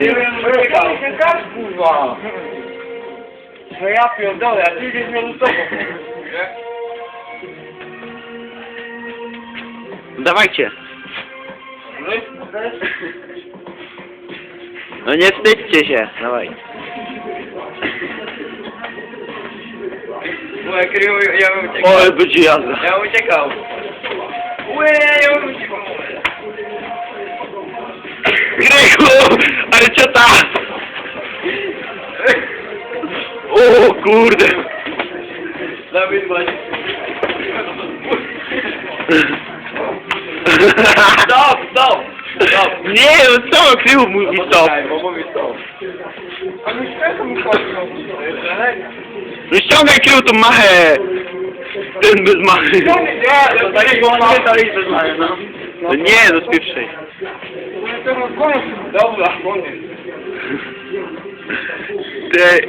Nie wiem, kurwa. No ja pierdolę, a ty idziesz tobą. Dawajcie. No No nie wstydźcie się. Dawaj. Moje kryło, ja bym uciekał. O, będzie jazda. Ja bym uciekał. Łe, ja bym uciekał. Krychu! O kurde! Dawid właśnie. Stop, stop! Stop! Nie, no co? Krychu mówi stop. Bo mówi stop. A mi chodzi, no. No ściągaj Krychu tą machę. Ten bez machy. Nie, tak to jest bez many, no. No nie, no spieprzej. Dobra, koniec. Ty,